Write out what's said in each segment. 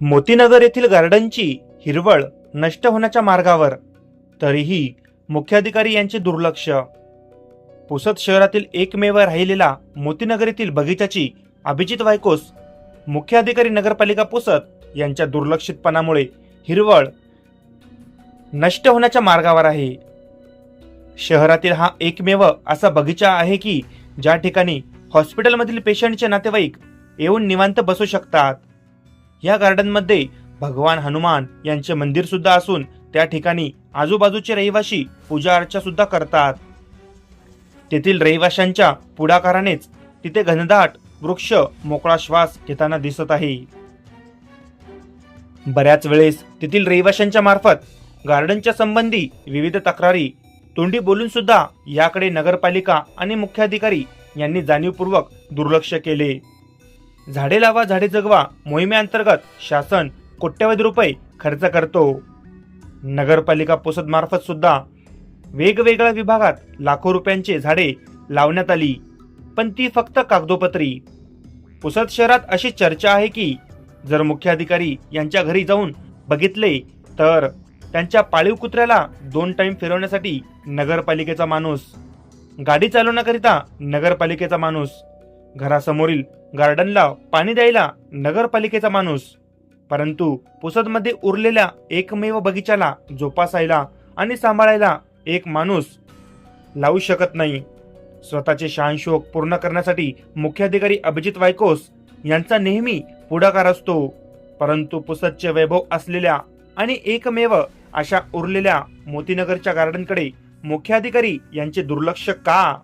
मोतीनगर येथील गार्डनची हिरवळ नष्ट होण्याच्या मार्गावर. तरीही मुख्याधिकारी यांचे दुर्लक्ष. पुसद शहरातील एकमेव राहिलेला मोतीनगर येथील बगीचाची अभिजित वायकोस मुख्याधिकारी नगरपालिका पुसद यांच्या दुर्लक्षितपणामुळे हिरवळ नष्ट होण्याच्या मार्गावर आहे. शहरातील हा एकमेव असा बगीचा आहे की ज्या ठिकाणी हॉस्पिटलमधील पेशंटचे नातेवाईक येऊन निवांत बसू शकतात. या गार्डनमध्ये भगवान हनुमान यांचे मंदिर सुद्धा असून त्या ठिकाणी आजूबाजूचे रहिवासी पूजा अर्चा सुद्धा करतात. तेथील रहिवाशांच्या पुढाकारानेच तिथे घनदाट वृक्ष मोकळा श्वास घेताना दिसत आहे. बऱ्याच वेळेस तेथील रहिवाशांच्या मार्फत गार्डनच्या संबंधी विविध तक्रारी तोंडी बोलून सुद्धा याकडे नगरपालिका आणि मुख्याधिकारी यांनी जाणीवपूर्वक दुर्लक्ष केले. झाडे लावा झाडे जगवा मोहिमेअंतर्गत शासन कोट्यवधी रुपये खर्च करतो. नगरपालिका पोसदमार्फत सुद्धा वेगवेगळ्या विभागात लाखो रुपयांचे झाडे लावण्यात आली पण ती फक्त कागदोपत्री. पुसद शहरात अशी चर्चा आहे की जर मुख्याधिकारी यांच्या घरी जाऊन बघितले तर त्यांच्या पाळीव कुत्र्याला दोन टाईम फिरवण्यासाठी नगरपालिकेचा माणूस गाडी चालवण्याकरिता नगरपालिकेचा माणूस घरासमोरील गार्डनला पाणी द्यायला नगरपालिकेचा माणूस. परंतु पुसदमध्ये उरलेल्या एकमेव बगीचाला जोपासायला आणि सांभाळायला एक माणूस लावू शकत नाही. स्वतःचे शहानशोक पूर्ण करण्यासाठी मुख्याधिकारी अभिजित वायकोस यांचा नेहमी पुढाकार असतो. परंतु पुसदचे वैभव असलेल्या आणि एकमेव अशा उरलेल्या मोतीनगरच्या गार्डनकडे मुख्याधिकारी यांचे दुर्लक्ष का?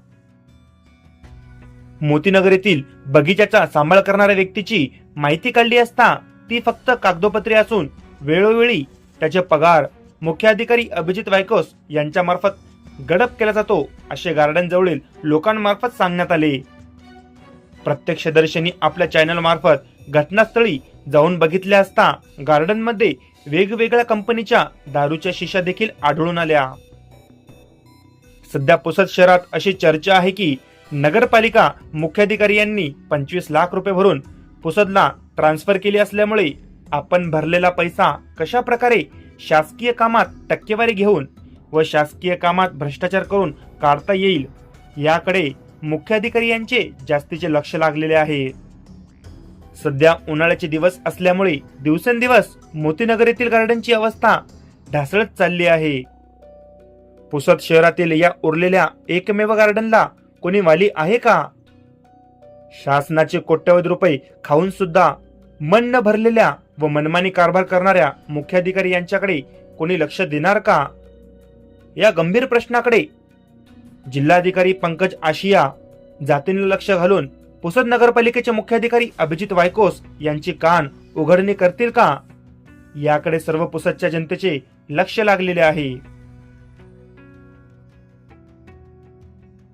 मोतीनगर येथील बगीचाचा सांभाळ करणाऱ्या व्यक्तीची माहिती काढली असता ती फक्त कागदोपत्री असून वेळोवेळी त्याचे पगार मुख्याधिकारी अभिजित वायकोस यांच्यामार्फत गडप केला जातो असे गार्डन जवळील लोकांमार्फत सांगण्यात आले. प्रत्यक्षदर्शनी आपल्या चॅनल मार्फत घटनास्थळी जाऊन बघितले असता गार्डनमध्ये वेगवेगळ्या कंपनीच्या दारूच्या शिशा देखील आढळून आल्या. सध्या पुसद शहरात अशी चर्चा आहे की नगरपालिका मुख्याधिकारी यांनी पंचवीस लाख रुपये भरून पुसदला ट्रान्सफर केली असल्यामुळे आपण भरलेला पैसा कशा प्रकारे शासकीय कामात टक्केवारी घेऊन व शासकीय कामात भ्रष्टाचार करून काढता येईल याकडे मुख्याधिकारी यांचे जास्तीचे लक्ष लागलेले आहे. सध्या उन्हाळ्याचे दिवस असल्यामुळे दिवसेंदिवस मोतीनगर येथील गार्डनची अवस्था ढासळत चालली आहे. पुसद शहरातील या उरलेल्या एकमेव गार्डनला कोणी वाली आहे का? शासनाचे कोट्यवधी रुपये खाऊन सुद्धा मन न भरलेल्या व मनमानी कारभार करणाऱ्या मुख्याधिकारी यांच्याकडे कोणी लक्ष देणार का? या गंभीर प्रश्नाकडे जिल्हाधिकारी पंकज आशिया जातीने लक्ष घालून पुसद नगरपालिकेचे मुख्याधिकारी अभिजित वायकोस यांची कान उघडणी करतील का? याकडे सर्व पुसदच्या जनतेचे लक्ष लागलेले आहे.